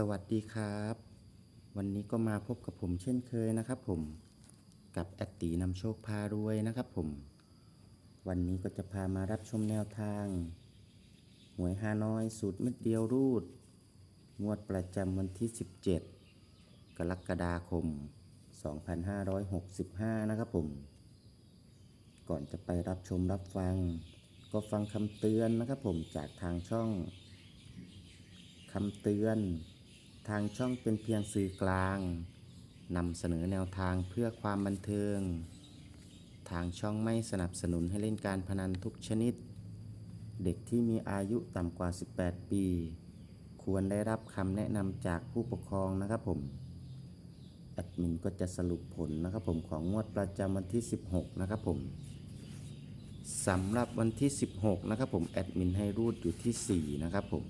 สวัสดีครับ วันนี้ก็มาพบกับผมเช่นเคยนะครับผมกับแอดตีนำโชคพารวยนะครับผม วันนี้ก็จะพามารับชมแนวทาง หวยฮานอยสูตรเม็ดเดียวรูด งวดประจำวันที่ 17 กรกฎาคม 2565 นะครับผม ก่อนจะไปรับชมรับฟัง ก็ฟังคำเตือนนะครับผมจากทางช่องคำเตือน ทางช่องเป็นเพียงสื่อกลางนำเสนอแนวทางเพื่อความบันเทิง ทางช่องไม่สนับสนุนให้เล่นการพนันทุกชนิด เด็กที่มีอายุต่ำกว่า 18 ปี ควรได้รับคำแนะนำจากผู้ปกครองนะครับผม แอดมินก็จะสรุปผลนะครับผมของงวดประจำวันที่ 16 นะครับผมสำหรับวันที่ 16 นะครับผม แอดมินให้รูดอยู่ที่ 4 นะครับผม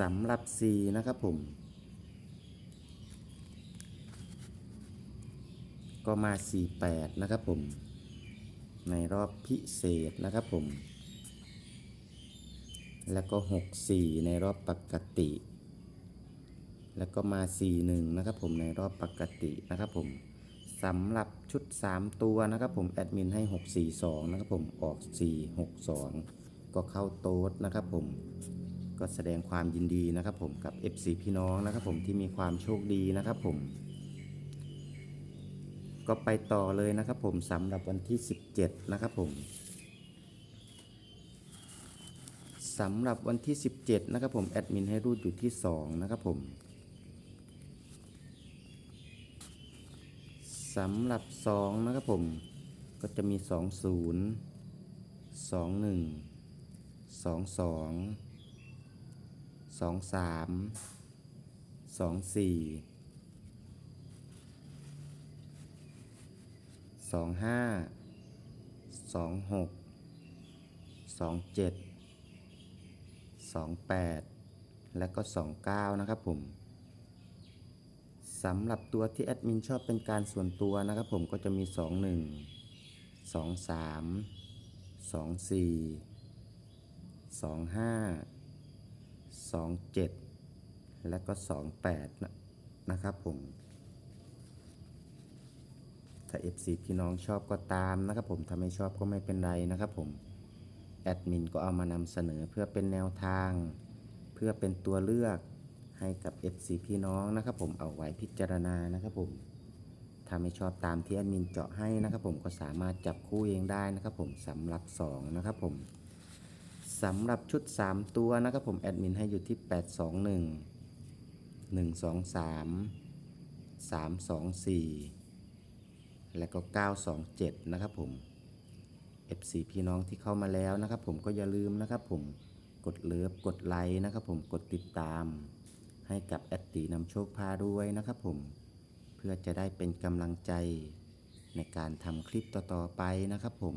สำหรับ4นะครับผม ก็มา 48 นะครับผม ในรอบพิเศษนะครับผม แล้วก็ 64 ในรอบปกติ แล้วก็มา 41 นะครับผมในรอบปกตินะครับผมสำหรับชุด 3 ตัวนะครับผมแอดมินให้ 642 นะครับผมออก 462 ก็เข้าโต๊ดนะครับผม ก็แสดงความยินดีนะครับผมกับ FC พี่น้องนะครับผมที่มีความโชคดีนะครับผม ก็ไปต่อเลยนะครับผมสำหรับวันที่ 17 นะครับผมสำหรับวันที่ 17 นะครับผมแอดมินให้รูดอยู่ที่ 2 นะครับผมสำหรับ 2 นะครับผมก็จะมี 20 21 22 สองสามสองสี่สองห้าสองหกสองเจ็ดสองแปดและก็สองเก้านะครับผมสำหรับตัวที่แอดมินชอบเป็นการส่วนตัวนะครับผมก็จะมีสองหนึ่งสองสามสองสี่สองห้า 27 และก็ 28 นะนะครับผม ถ้า FC พี่น้องชอบก็ตามนะครับผม ถ้าไม่ชอบก็ไม่เป็นไรนะครับผม แอดมินก็เอามานำเสนอเพื่อเป็นแนวทาง เพื่อเป็นตัวเลือกให้กับ FC พี่น้องนะครับผมเอาไว้พิจารณานะครับผมถ้าไม่ชอบตามที่แอดมินเจาะให้นะครับผมก็สามารถจับคู่เองได้นะครับผมสำหรับ 2 นะครับผม สำหรับชุด 3 ตัวนะครับผมแอดมินให้อยู่ที่ 821 123 324 และก็ 927 นะครับผม FC พี่น้องที่เข้ามาแล้วนะครับผมก็อย่าลืมนะครับผมกดเลิฟกดไลค์นะครับผมกดติดตาม ให้กับแอดตีนำโชคพาด้วยนะครับผมเพื่อจะได้เป็นกำลังใจในการทำคลิปต่อๆไปนะครับผม